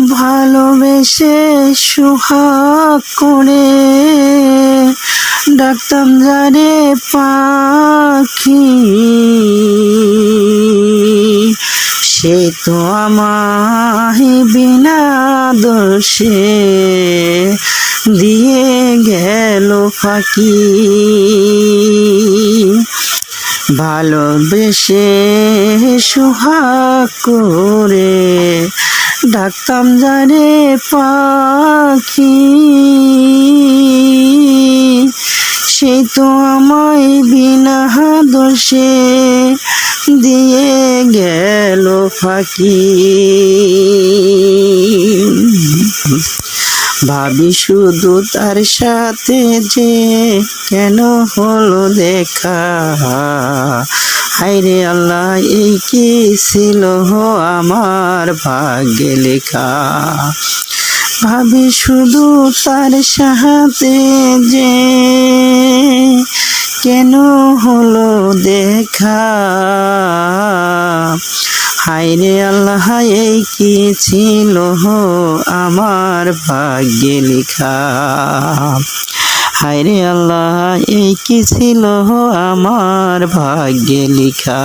ভালোবেসে সুহাগ করে ডাক্তার যারে পাখি, সে তো আমায় বিনা দোষে দিয়ে গেল ফাঁকি। ভালোবেসে সুহাগ করে ডাকতাম, জানে পাখি, সে তো আমায় বিনা দোষে দিয়ে গেল ফাঁকি। ভাবি শুধু তার সাথে যে কেন হলো দেখা? হাইরে আল্লাহ, এই কি ছিল আমার ভাগ্যে লেখা? ভাবি শুধু তার সাহাতে যে কেন হলো দেখা? হাইরে আল্লাহ, এই কি ছিল আমার ভাগ্যে লেখা? হায়রে আল্লাহ এই কি ছিল আমার ভাগ্যে লেখা?